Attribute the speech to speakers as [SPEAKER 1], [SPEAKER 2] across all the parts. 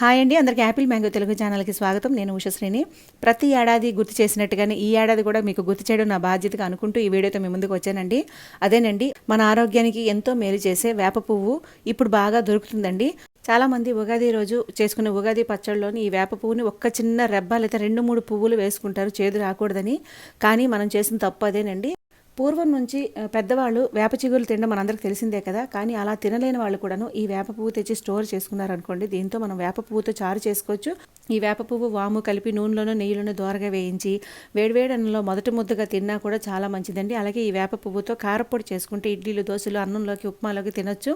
[SPEAKER 1] Hi అండి. అందరికీ Apple mango Telugu ఛానల్కి స్వాగతం. నేను ఉషశ్రీని ప్రతి ఏడాది గుర్తు చేసినట్టుగానే ఈ ఏడాది కూడా మీకు గుర్తు చేయడం నా బాధ్యతగా అనుకుంటూ ఈ వీడియోతో మీ ముందుకు వచ్చానండి. అదేనండి మన ఆరోగ్యానికి ఎంతో మేలు చేసే వేప పువ్వు ఇప్పుడు బాగా దొరుకుతుందండి. చాలా మంది ఉగాది రోజు చేసుకునే ఉగాది పచ్చడిలోని ఈ వేప పువ్వుని ఒక్క చిన్న రెబ్బ లేదా రెండు మూడు పువ్వులు వేసుకుంటారు. చేదు రాకూడదని. కానీ మనం చేసిన తప్పు అదేనండి. పూర్వం నుంచి పెద్దవాళ్ళు వేప చిగురు తినడం మనందరికి తెలిసిందే కదా. కానీ అలా తినలేని వాళ్ళు కూడాను ఈ వేప పువ్వు తెచ్చి స్టోర్ చేసుకున్నారనుకోండి దీంతో మనం వేప పువ్వుతో చారు చేసుకోవచ్చు. ఈ వేప పువ్వు వాము కలిపి నూనెలోనో నెయ్యిలోనో దోరగా వేయించి వేడివేడన్నంలో మొదటి ముద్దగా తిన్నా కూడా చాలా మంచిదండి. అలాగే ఈ వేప పువ్వుతో కారపొడి చేసుకుంటే ఇడ్లీలు దోశలు అన్నంలోకి ఉప్మాలోకి తినొచ్చు.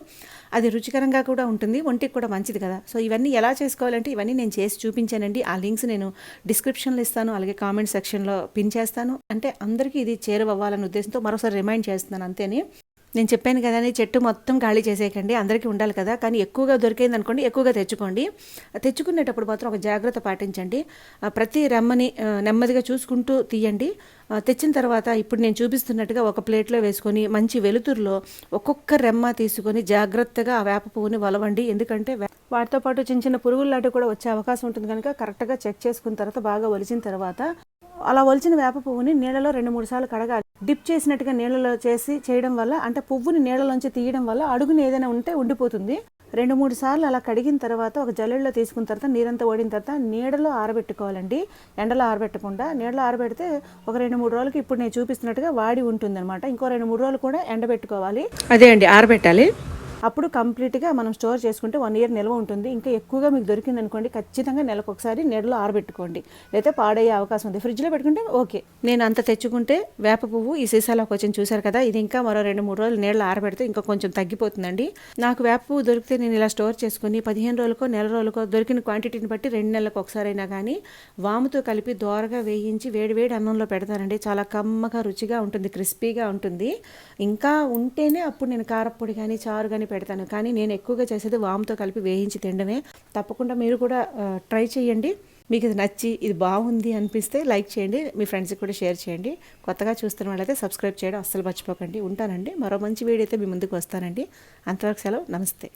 [SPEAKER 1] అది రుచికరంగా కూడా ఉంటుంది ఒంటికి కూడా మంచిది కదా. సో ఇవన్నీ ఎలా చేసుకోవాలంటే ఇవన్నీ నేను చేసి చూపించానండి. ఆ లింక్స్ నేను డిస్క్రిప్షన్లో ఇస్తాను అలాగే కామెంట్ సెక్షన్లో పిన్ చేస్తాను. అంటే అందరికీ ఇది చేరువవ్వాలనే ఉద్దేశంతో మరోసారి రిమైండ్ చేస్తున్నాను అంతేని? నేను చెప్పాను కదా అని చెట్టు మొత్తం ఖాళీ చేసేయకండి అందరికీ ఉండాలి కదా కానీ ఎక్కువగా దొరికింది అనుకోండి ఎక్కువగా తెచ్చుకోండి. తెచ్చుకునేటప్పుడు మాత్రం ఒక జాగ్రత్త పాటించండి. ప్రతి రెమ్మని నెమ్మదిగా చూసుకుంటూ తీయండి. తెచ్చిన తర్వాత ఇప్పుడు నేను చూపిస్తున్నట్టుగా ఒక ప్లేట్లో వేసుకొని మంచి వెలుతురులో ఒక్కొక్క రెమ్మ తీసుకొని జాగ్రత్తగా ఆ వేప పువ్వుని వలవండి. ఎందుకంటే వాటితో పాటు చిన్న చిన్న పురుగులు లాంటివి కూడా వచ్చే అవకాశం ఉంటుంది కనుక కరెక్ట్గా చెక్ చేసుకున్న తర్వాత బాగా ఒలిచిన తర్వాత అలా ఒలిచిన వేప పువ్వుని నీళ్ళలో రెండు మూడు సార్లు కడగాలి. డిప్ చేసినట్టుగా నీళ్ళలో చేసి చేయడం వల్ల అంటే పువ్వుని నీళ్ళలోంచి తీయడం వల్ల అడుగున ఏదైనా ఉంటే ఉండిపోతుంది. రెండు మూడు సార్లు అలా కడిగిన తర్వాత ఒక జల్లెడలో తీసుకున్న తర్వాత నీరంతా ఓడిన తర్వాత నీడలో ఆరబెట్టుకోవాలండి. ఎండలో ఆరబెట్టకుండా నీడలో ఆరబెడితే ఒక రెండు మూడు రోజులకి ఇప్పుడు నేను చూపిస్తున్నట్టుగా వాడి ఉంటుంది అనమాట ఇంకో రెండు మూడు రోజులు కూడా ఎండబెట్టుకోవాలి. అదే అండి ఆరబెట్టాలి. అప్పుడు కంప్లీట్గా మనం స్టోర్ చేసుకుంటే వన్ ఇయర్ నిల్వ ఉంటుంది. ఇంకా ఎక్కువగా మీకు దొరికింది అనుకోండి ఖచ్చితంగా నెలకు ఒకసారి నీడలో ఆరబెట్టుకోండి. లేకపోతే పాడయ్యే అవకాశం ఉంది. ఫ్రిడ్జ్లో పెట్టుకుంటే ఓకే. నేను అంత తెచ్చుకుంటే వేప పువ్వు ఈ సీసాలో కొంచెం చూశారు కదా ఇది ఇంకా మరో రెండు మూడు రోజులు నీడలో ఆరబెడితే ఇంకా కొంచెం తగ్గిపోతుందండి. నాకు వేప పువ్వు దొరికితే నేను ఇలా స్టోర్ చేసుకుని పదిహేను రోజులకో నెల రోజులకో దొరికిన క్వాంటిటీని బట్టి రెండు నెలలకు ఒకసారైనా కానీ వాముతో కలిపి దోరగా వేయించి వేడి వేడి అన్నంలో పెడతానండి. చాలా కమ్మగా రుచిగా ఉంటుంది క్రిస్పీగా ఉంటుంది. ఇంకా ఉంటేనే అప్పుడు నేను కారప్పొడి కానీ చారు కానీ పెడతాను. కానీ నేను ఎక్కువగా చేసేది వాముతో కలిపి వేయించి తినడమే. తప్పకుండా మీరు కూడా ట్రై చేయండి. మీకు ఇది నచ్చి ఇది బాగుంది అనిపిస్తే లైక్ చేయండి. మీ ఫ్రెండ్స్కి కూడా షేర్ చేయండి. కొత్తగా చూస్తున్న వాళ్ళైతే సబ్స్క్రైబ్ చేయడం అస్సలు మర్చిపోకండి. ఉంటానండి. మరో మంచి వీడియో అయితే మీ ముందుకు వస్తానండి. అంతవరకు సెలవు. నమస్తే.